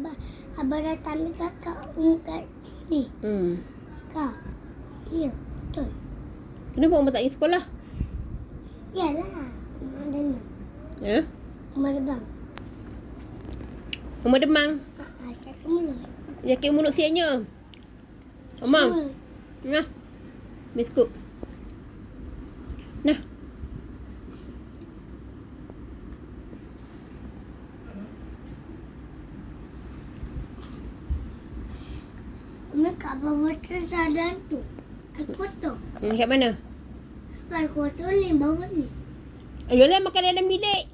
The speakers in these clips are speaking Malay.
abah abah datang ni kakak kat sini. Hmm. Kak. Ya, betul. Kenapa Umar tak pergi sekolah? Yalah. Mak dengar. Ya? Mak bang. Umar demang. Ha, ha, saya ke mulut. Yakin mulut sianya. Umar. Mulut. Nah. Biskut. Kat bawah tersadar tu. Kotor. Hmm, kat mana? Air kotor ni bawah ni. Ayolah makan dalam bilik.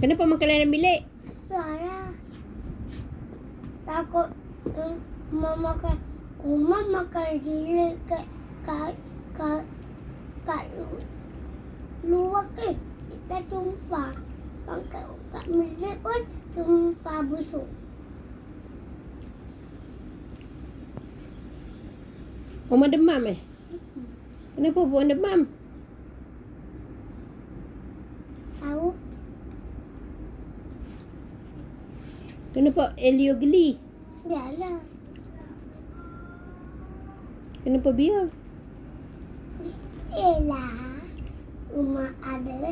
Kenapa makan dalam bilik? Yalah. Takut um, mak makan. Umar makan gila kat kat kat kat lu- luar ke. Kita tumpah. Bilik pun tumpah busuk. Umar demam eh? Kenapa buat demam? Tahu? Kenapa Elio geli? Yalah. Kenapa biar? Mestilah Umar ada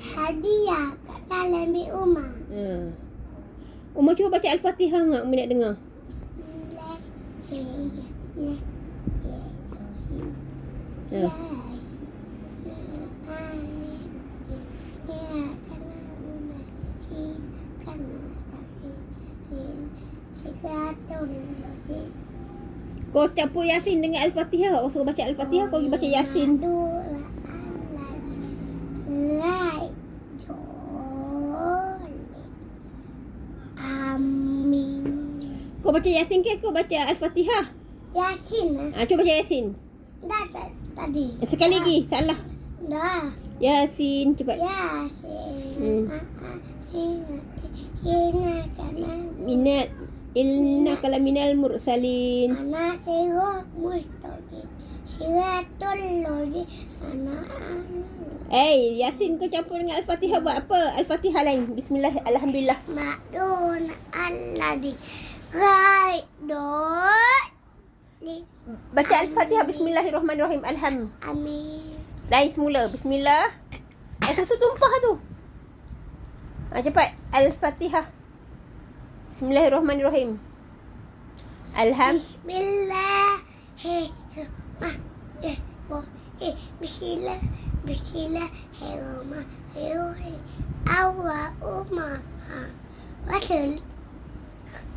hadiah kat dalam bilik Umar. Ha. Umar cuba baca Al-Fatihah enggak? Umi nak dengar. Ya. Kau campur Yasin dengan Al-Fatihah. Kau suruh baca Al-Fatihah, kau pergi baca Yasin. Amin. Baca Yasin ke kau baca Al-Fatihah? Yasin lah. Ha, cuba baca Yasin. Dah tadi. Sekali lagi, salah. Dah. Yasin, cepat. Yasin. Hmm. Ah, ah, Hina, hina kana. Minat ilna kala minal mursalin. Anak sirah mustaqim. Siratul lozi. Anak anak. Eh, Yasin kau campur dengan Al-Fatihah buat apa? Al-Fatihah lain. Bismillah, Alhamdulillah. Makdun alladhi. Baca Al-Fatihah Bismillahirrahmanirrahim. Alham. Amin. Lain semula. Bismillah. Eh, susu tumpah tu. Ha, cepat. Al-Fatihah. Bismillahirrahmanirrahim. Alham. Bismillah. Hei. Ah. Eh. Bismillah. Bismillah. Hei. Roma.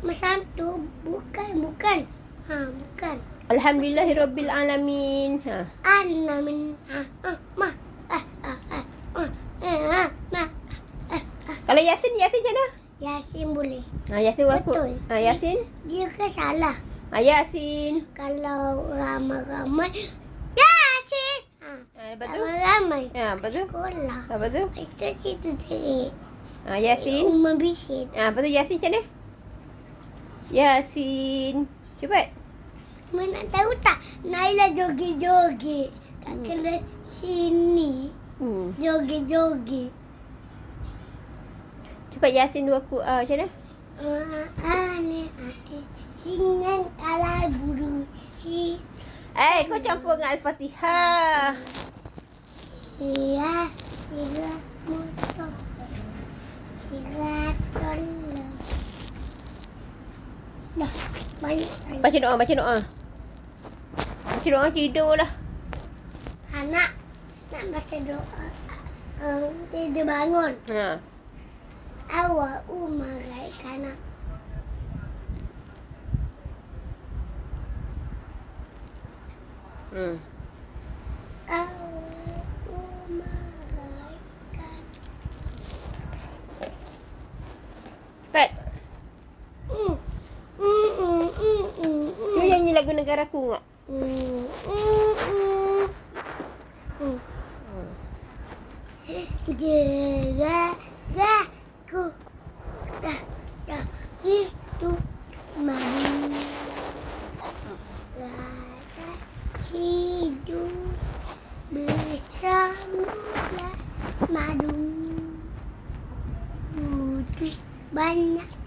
Macam tu. Bukan. Bukan. Ha. Bukan. Alhamdulillahirabbil alamin. Ha. Anna min. Ha. Ah. Ma. Ah. Ah. Ah. Ah. Eh. Ah. Ma. Ah. Ah. Kalau Yasin, Yasin macam mana? Yasin boleh. Ha, Yasin aku. Betul. Ha, Yasin. Dia ke salah? Ha, Yasin. Kalau ramai-ramai. Yasin. Ha. Ha, lepas tu? Ramai-ramai. Ha, lepas tu? Sekolah. Ha, lepas tu? Lepas tu cerita terik. Ha, Yasin. Umar bising. Ha, lepas tu Yasin macam mana? Yasin. Cepat. Mana nak tahu tak? Naila joget-joget. Kat Hmm. kelas sini. Hmm. Joget-joget. Cepat Yasin dua aku. Ah, macam mana? Ah. Singan kalah buru. Hi. Eh, kau campur dengan Al-Fatihah. Iya. Sila Banyak sangat. Baca doa, baca doa. Baca doa tidur lah. Anak nak baca doa. Um, tidur bangun. Ha. Awak umar kanak. Hmm. Awak umar baik kanak. Cepat. Mm. Mm, mm, mm, mm, Kau mm. Mm, mm. Mm. Hmm. Jagaku dah dah itu mami hidup bersama madu. Tu banyak.